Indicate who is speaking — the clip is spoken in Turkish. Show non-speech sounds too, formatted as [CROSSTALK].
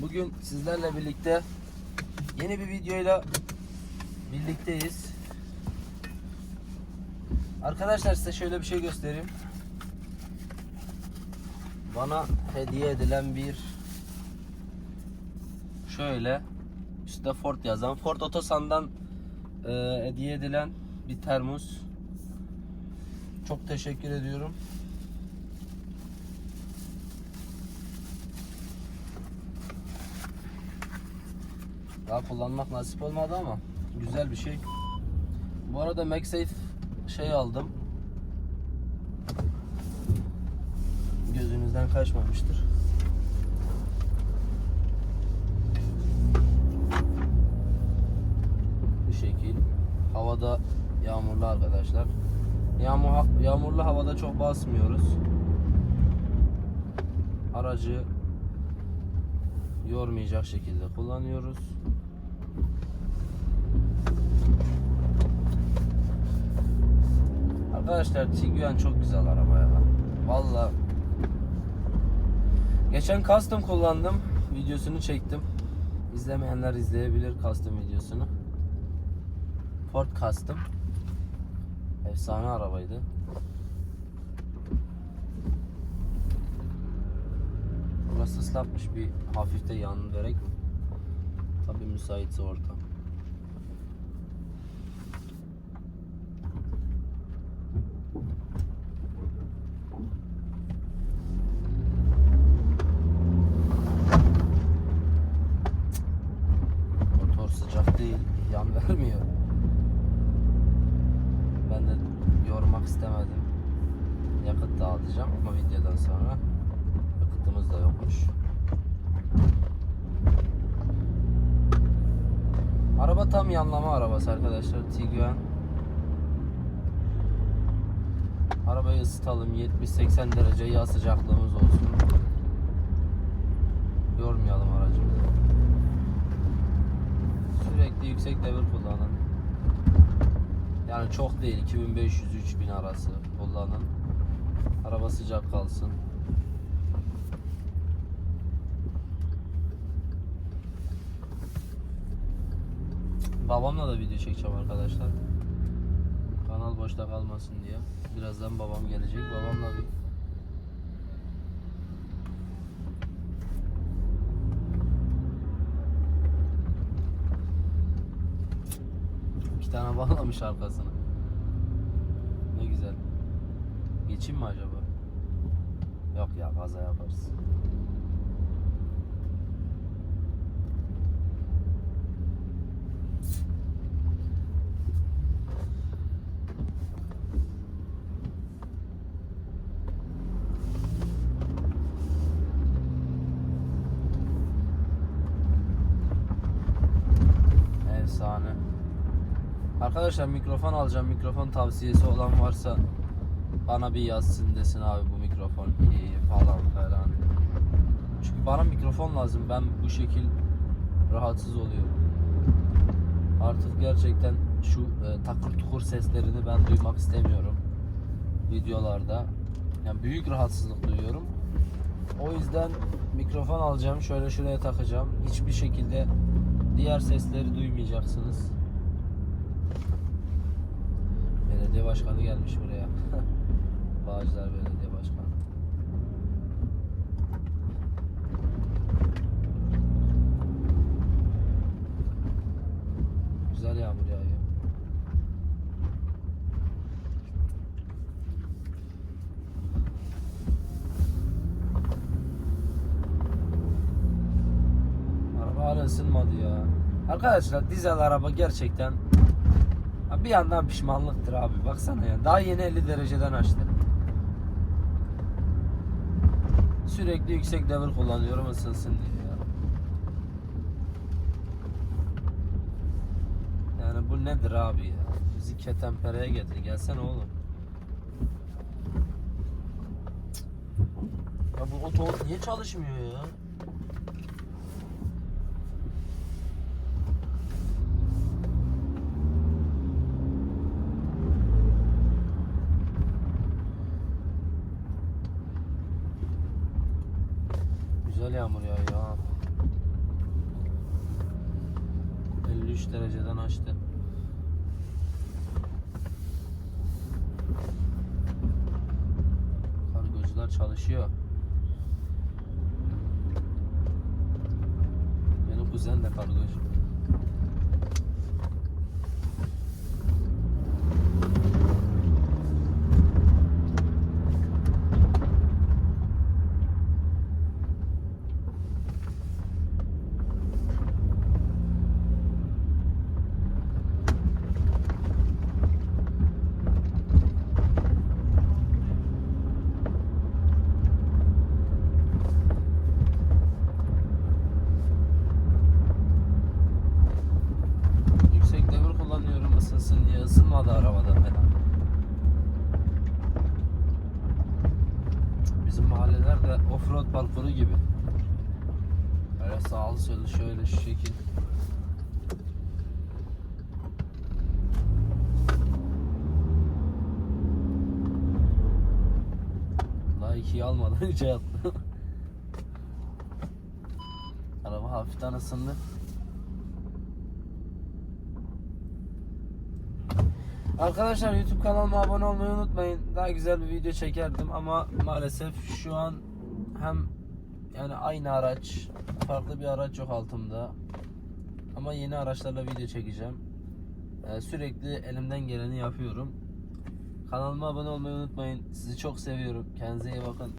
Speaker 1: Bugün sizlerle birlikte yeni bir videoyla birlikteyiz. Arkadaşlar size şöyle bir şey göstereyim. Bana hediye edilen bir şöyle üstte Ford yazan Ford Otosan'dan e, hediye edilen bir termos. Çok teşekkür ediyorum. Daha kullanmak nasip olmadı ama güzel bir şey. Bu arada MagSafe şey aldım. Gözünüzden kaçmamıştır. Bu şekil. Havada yağmurlu arkadaşlar. Yağmur, yağmurlu havada çok basmıyoruz. Aracı yormayacak şekilde kullanıyoruz. Arkadaşlar Tiguan çok güzel araba ya. Valla. Geçen custom kullandım. Videosunu çektim. İzlemeyenler izleyebilir custom videosunu. Ford Custom. Efsane arabaydı. Burası ıslatmış bir hafif de yan verek mi? Tabii müsaitse ortam. Motor sıcak değil, yan vermiyor. Ben de yormak istemedim. Yakıt dağıtacağım ama videodan sonra yakıtımız da yokmuş. Araba tam yanlama arabası arkadaşlar Tiguan. Arabayı ısıtalım 70-80 derece yağ sıcaklığımız olsun. Yormayalım aracımızı. Sürekli yüksek devir kullanın. Yani çok değil 2500-3000 arası kullanın. Araba sıcak kalsın. Babamla da video çekeceğim arkadaşlar. Kanal boşta kalmasın diye. Birazdan babam gelecek. Babamla bir iki tane bağlamış arkasına. Ne güzel. Geçeyim mi acaba? Yok ya kaza yaparız. Efsane. Arkadaşlar mikrofon alacağım. Mikrofon tavsiyesi olan varsa bana bir yazsın desin abi bu mikrofon iyi falan falan. Çünkü bana mikrofon lazım. Ben bu şekil rahatsız oluyorum. Artık gerçekten şu e, takır tukur seslerini ben duymak istemiyorum videolarda. Yani büyük rahatsızlık duyuyorum. O yüzden mikrofon alacağım. Şöyle şuraya takacağım. Hiçbir şekilde diğer sesleri duymayacaksınız. Belediye başkanı gelmiş buraya. [LAUGHS] Bağcılar Belediye Başkanı. Güzel yağmur yağıyor. Araba hala ısınmadı ya. Arkadaşlar dizel araba gerçekten Ha bir yandan pişmanlıktır abi. Baksana ya. Daha yeni 50 dereceden açtı. Sürekli yüksek devir kullanıyorum ısınsın diye ya. Yani bu nedir abi ya? Bizi ketempereye getir. Gelsene oğlum. Ya bu oto niye çalışmıyor ya? güzel yağmur yağıyor ha. 53 dereceden açtı. Kargocular çalışıyor. Benim kuzen de kargocu. De offroad parkuru gibi. Böyle sağlı sollu şöyle şu şekil. Daha ikiyi almadan [LAUGHS] üçe yattı. [LAUGHS] Araba hafiften ısındı. Arkadaşlar YouTube kanalıma abone olmayı unutmayın. Daha güzel bir video çekerdim ama maalesef şu an hem yani aynı araç, farklı bir araç yok altımda. Ama yeni araçlarla video çekeceğim. Ee, sürekli elimden geleni yapıyorum. Kanalıma abone olmayı unutmayın. Sizi çok seviyorum. Kendinize iyi bakın.